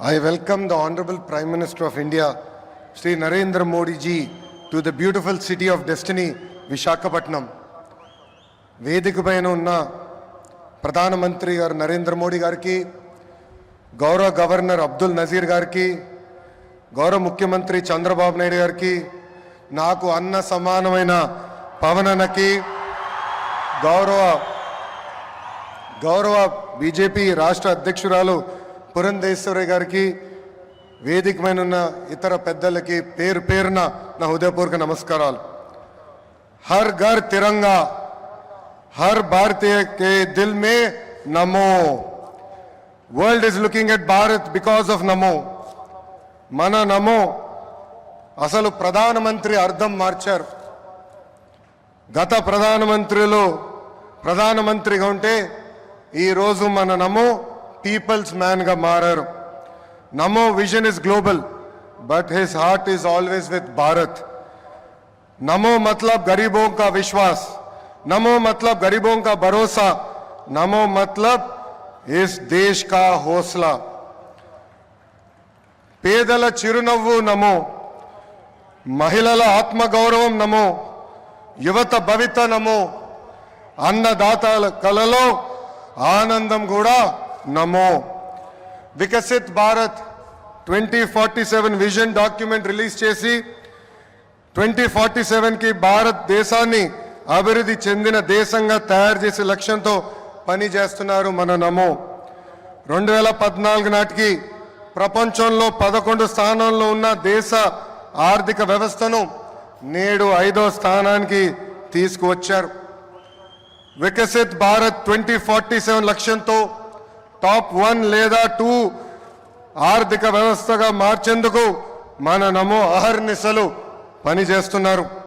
I welcome the Honorable Prime Minister of India, Sri Narendra Modi ji, to the beautiful city of destiny, Visakhapatnam వేదిక పైన ఉన్న ప్రధానమంత్రి గారు నరేంద్ర మోడీ గారికి గౌరవ గవర్నర్ అబ్దుల్ నజీర్ గారికి గౌరవ ముఖ్యమంత్రి చంద్రబాబు నాయుడు గారికి నాకు అన్న సమానమైన పవననకి గౌరవ గౌరవ బీజేపీ రాష్ట్ర అధ్యక్షురాలు పురంధేశ్వరి గారికి వేదికమైన ఉన్న ఇతర పెద్దలకి పేరు పేరున నా హృదయపూర్వక నమస్కారాలు. హర్ ఘర్ తిరంగా హర్ భారతీయ కే దిల్ మే Namo. World is looking at Bharat because of Namo. మన నమో అసలు ప్రధానమంత్రి అర్థం మార్చారు. గత ప్రధానమంత్రులు ప్రధానమంత్రిగా ఉంటే ఈరోజు మన నమో పీపుల్స్ మ్యాన్గా మారారు Namo vision is global but his heart is always with Bharat Namo मतलब गरीबों का विश्वास नमो मतलब गरीबों का भरोसा नमो मतलब इस देश का हौसला పేదల చిరునవ్వు నమో మహిళల ఆత్మగౌరవం నమో యువత భవిత నమో అన్నదాతల కలలో ఆనందం కూడా Namo. Viksit Bharat twenty forty seven vision document release చేసి ట్వంటీ ఫార్టీ సెవెన్కి భారతదేశాన్ని అభివృద్ధి చెందిన దేశంగా తయారు చేసే లక్ష్యంతో పని చేస్తున్నారు మన నమో. రెండు వేల పద్నాలుగు నాటికి ప్రపంచంలో పదకొండు స్థానంలో ఉన్న దేశ ఆర్థిక వ్యవస్థను నేడు ఐదో స్థానానికి తీసుకువచ్చారు. Viksit Bharat twenty forty seven లక్ష్యంతో టాప్ వన్ లేదా టూ ఆర్థిక వ్యవస్థగా మార్చేందుకు మన నమో అహర్నిశలు పనిచేస్తున్నారు.